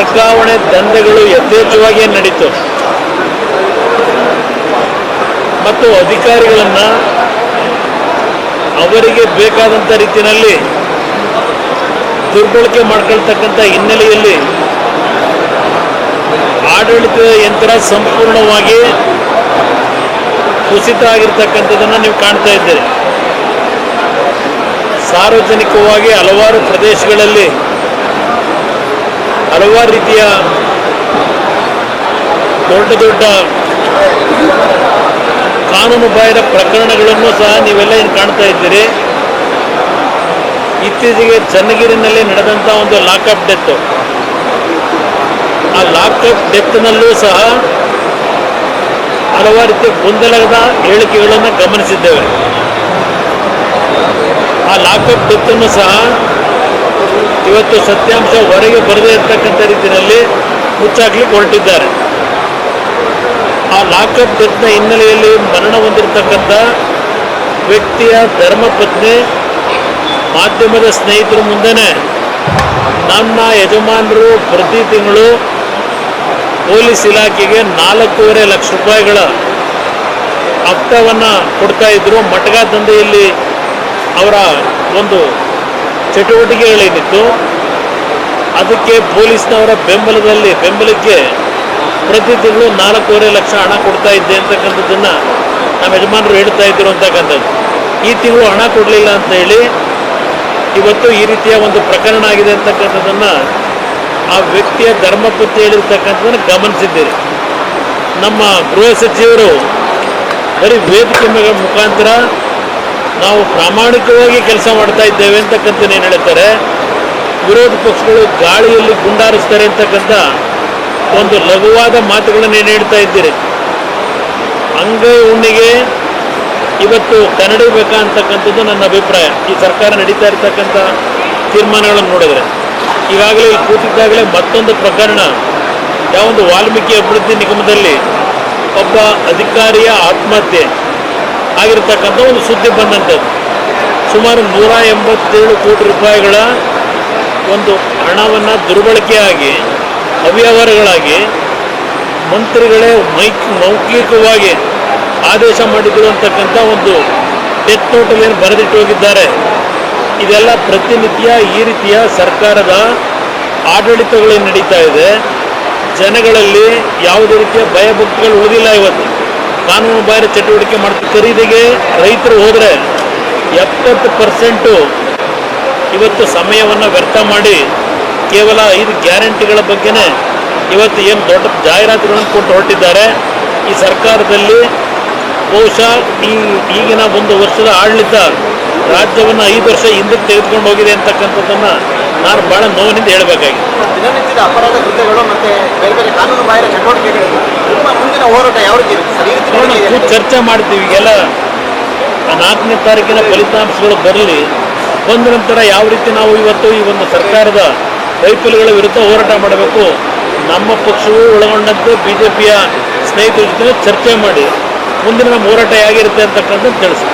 ವರ್ಗಾವಣೆ ದಂಧೆಗಳು ಯಥೇಚ್ಛವಾಗಿ ನಡೀತು. ಮತ್ತು ಅಧಿಕಾರಿಗಳನ್ನು ಅವರಿಗೆ ಬೇಕಾದಂಥ ರೀತಿಯಲ್ಲಿ ದುರ್ಬಳಕೆ ಮಾಡ್ಕೊಳ್ತಕ್ಕಂಥ ಹಿನ್ನೆಲೆಯಲ್ಲಿ ಆಡಳಿತ ಯಂತ್ರ ಸಂಪೂರ್ಣವಾಗಿ ಕುಸಿತ ಆಗಿರ್ತಕ್ಕಂಥದ್ದನ್ನು ನೀವು ಕಾಣ್ತಾ ಇದ್ದೀರಿ. ಸಾರ್ವಜನಿಕವಾಗಿ ಹಲವಾರು ಪ್ರದೇಶಗಳಲ್ಲಿ ಹಲವಾರು ರೀತಿಯ ದೊಡ್ಡ ದೊಡ್ಡ ಕಾನೂನು ಬಾಹಿರ ಪ್ರಕರಣಗಳನ್ನು ಸಹ ನೀವೆಲ್ಲ ಏನು ಕಾಣ್ತಾ ಇದ್ದೀರಿ. ಇತ್ತೀಚೆಗೆ ಚನ್ನಗಿರಿನಲ್ಲಿ ನಡೆದಂಥ ಒಂದು ಲಾಕಪ್ ಡೆತ್. ಆ ಲಾಕಪ್ ಡೆತ್ನಲ್ಲೂ ಸಹ ಹಲವಾರು ರೀತಿಯ ಗೊಂದಲದ ಹೇಳಿಕೆಗಳನ್ನು ಗಮನಿಸಿದ್ದೇವೆ. ಆ ಲಾಕಪ್ ಡೆತ್ತನ್ನು ಸಹ ಇವತ್ತು ಸತ್ಯಾಂಶ ಹೊರಗೆ ಬರದೇ ಇರತಕ್ಕಂಥ ರೀತಿಯಲ್ಲಿ ಮುಚ್ಚಾಕ್ಲಿಕ್ಕೆ ಹೊರಟಿದ್ದಾರೆ. ಆ ಲಾಕಪ್ ಡೆತ್ನ ಹಿನ್ನೆಲೆಯಲ್ಲಿ ಮರಣ ಹೊಂದಿರತಕ್ಕಂಥ ವ್ಯಕ್ತಿಯ ಧರ್ಮಪತ್ನಿ ಮಾಧ್ಯಮದ ಸ್ನೇಹಿತರ ಮುಂದೆ ನನ್ನ ಯಜಮಾನರು ಪ್ರತಿ ತಿಂಗಳು ಪೊಲೀಸ್ ಇಲಾಖೆಗೆ ನಾಲ್ಕೂವರೆ ಲಕ್ಷ ರೂಪಾಯಿಗಳ ಹಪ್ತವನ್ನು ಕೊಡ್ತಾ ಇದ್ರು. ಮಟಗ ದಂಧೆಯಲ್ಲಿ ಅವರ ಒಂದು ಚಟುವಟಿಕೆಗಳೇನಿತ್ತು ಅದಕ್ಕೆ ಪೊಲೀಸ್ನವರ ಬೆಂಬಲದಲ್ಲಿ, ಬೆಂಬಲಕ್ಕೆ ಪ್ರತಿ ತಿಂಗಳು ನಾಲ್ಕೂವರೆ ಲಕ್ಷ ಹಣ ಕೊಡ್ತಾ ಇದ್ದೆ ಅಂತಕ್ಕಂಥದ್ದನ್ನು ನಮ್ಮ ಯಜಮಾನರು ಹೇಳ್ತಾ ಇದ್ರು ಅಂತಕ್ಕಂಥದ್ದು. ಈ ತಿಂಗಳು ಹಣ ಕೊಡಲಿಲ್ಲ ಅಂತ ಹೇಳಿ ಇವತ್ತು ಈ ರೀತಿಯ ಒಂದು ಪ್ರಕರಣ ಆಗಿದೆ ಅಂತಕ್ಕಂಥದ್ದನ್ನು ಆ ವ್ಯಕ್ತಿಯ ಧರ್ಮಪತ್ತಿ ಹೇಳಿರ್ತಕ್ಕಂಥದ್ದನ್ನು ಗಮನಿಸಿದ್ದೀರಿ ನಮ್ಮ ಗೃಹ ಸಚಿವರು ಬರೀ ವೇದಿಕೆ ಮುಖಾಂತರ ನಾವು ಪ್ರಾಮಾಣಿಕವಾಗಿ ಕೆಲಸ ಮಾಡ್ತಾ ಇದ್ದೇವೆ ಅಂತಕ್ಕಂಥ ಏನು ಹೇಳ್ತಾರೆ, ವಿರೋಧ ಪಕ್ಷಗಳು ಗಾಳಿಯಲ್ಲಿ ಗುಂಡಾರಿಸ್ತಾರೆ ಅಂತಕ್ಕಂಥ ಒಂದು ಲಘುವಾದ ಮಾತುಗಳನ್ನು ಏನು ಹೇಳ್ತಾ ಇದ್ದೀರಿ? ಅಂಗ ಉಣ್ಣಿಗೆ ಇವತ್ತು ಕನ್ನಡಿಬೇಕಾ ಅಂತಕ್ಕಂಥದ್ದು ನನ್ನ ಅಭಿಪ್ರಾಯ. ಈ ಸರ್ಕಾರ ನಡೀತಾ ಇರ್ತಕ್ಕಂಥ ತೀರ್ಮಾನಗಳನ್ನು ನೋಡಿದ್ರೆ. ಈಗಾಗಲೇ ಕೂತಿದ್ದಾಗಲೇ ಮತ್ತೊಂದು ಪ್ರಕರಣ. ಯಾವೊಂದು ವಾಲ್ಮೀಕಿ ಅಭಿವೃದ್ಧಿ ನಿಗಮದಲ್ಲಿ ಒಬ್ಬ ಅಧಿಕಾರಿಯ ಆತ್ಮಹತ್ಯೆ. ಆಗಿರ್ತಕ್ಕಂಥ ಒಂದು ಸುದ್ದಿ ಬಂದಂಥದ್ದು ಸುಮಾರು ನೂರ ಎಂಬತ್ತೇಳು ಕೋಟಿ ರೂಪಾಯಿಗಳ ಒಂದು ಹಣವನ್ನು ದುರ್ಬಳಕೆಯಾಗಿ, ಅವ್ಯವಹಾರಗಳಾಗಿ ಮಂತ್ರಿಗಳೇ ಮೈಕ್, ಮೌಖಿಕವಾಗಿ ಆದೇಶ ಮಾಡಿದ್ರು ಅಂತಕ್ಕಂಥ ಒಂದು ಡೆತ್ ನೋಟಲ್ಲಿ ಏನು ಬರೆದಿಟ್ಟು ಹೋಗಿದ್ದಾರೆ. ಇದೆಲ್ಲ ಪ್ರತಿನಿತ್ಯ ಈ ರೀತಿಯ ಸರ್ಕಾರದ ಆಡಳಿತಗಳೇನು ನಡೀತಾ ಇದೆ. ಜನಗಳಲ್ಲಿ ಯಾವುದೇ ರೀತಿಯ ಭಯಭಕ್ತಿಗಳು ಉಳಿದಿಲ್ಲ ಇವತ್ತು. ಕಾನೂನು ಬಾಹಿರ ಚಟುವಟಿಕೆ ಮಾಡ್ತಾ ಖರೀದಿಗೆ ರೈತರು ಹೋದರೆ ಎಪ್ಪತ್ತು ಪರ್ಸೆಂಟು ಇವತ್ತು ಸಮಯವನ್ನು ವ್ಯರ್ಥ ಮಾಡಿ ಕೇವಲ ಐದು ಗ್ಯಾರಂಟಿಗಳ ಬಗ್ಗೆನೇ ಇವತ್ತು ಏನು ದೊಡ್ಡ ಜಾಹೀರಾತುಗಳನ್ನು ಕೊಟ್ಟು ಹೊರಟಿದ್ದಾರೆ. ಈ ಸರ್ಕಾರದಲ್ಲಿ ಬಹುಶಃ ಈ ಈಗಿನ ಒಂದು ವರ್ಷದ ಆಡಳಿತ ರಾಜ್ಯವನ್ನು ಐದು ವರ್ಷ ಹಿಂದಕ್ಕೆ ತೆಗೆದುಕೊಂಡು ಹೋಗಿದೆ ಅಂತಕ್ಕಂಥದ್ದನ್ನು ನಾನು ಬಹಳ ನೋವಿನಿಂದ ಹೇಳಬೇಕಾಗಿದೆ ದಿನನಿತ್ಯದ ಅಪರಾಧ ಕೃತ್ಯಗಳು ಮತ್ತೆ ಬೇರೆ ಬೇರೆ ಕಾನೂನು ಬಾಹಿರ ಚಟುವಟಿಕೆಗಳು ನಿಮ್ಮ ಮುಂದಿನ ಹೋರಾಟ ಯಾವ ರೀತಿ ಇರುತ್ತೆ ಚರ್ಚೆ ಮಾಡ್ತೀವಿ. ಈಗೆಲ್ಲ ಆ ನಾಲ್ಕನೇ ತಾರೀಕಿನ ಫಲಿತಾಂಶಗಳು ಬರಲಿ. ಬಂದ ನಂತರ ಯಾವ ರೀತಿ ನಾವು ಇವತ್ತು ಈ ಒಂದು ಸರ್ಕಾರದ ವೈಫಲ್ಯಗಳ ವಿರುದ್ಧ ಹೋರಾಟ ಮಾಡಬೇಕು. ನಮ್ಮ ಪಕ್ಷವು ಒಳಗೊಂಡಂತೆ ಬಿ ಜೆ ಪಿಯ ಸ್ನೇಹಿತರ ಜೊತೆ ಚರ್ಚೆ ಮಾಡಿ ಮುಂದಿನ ನಮ್ಮ ಹೋರಾಟ ಹೇಗಿರುತ್ತೆ ಅಂತಕ್ಕಂಥದ್ದು ತಿಳಿಸಿ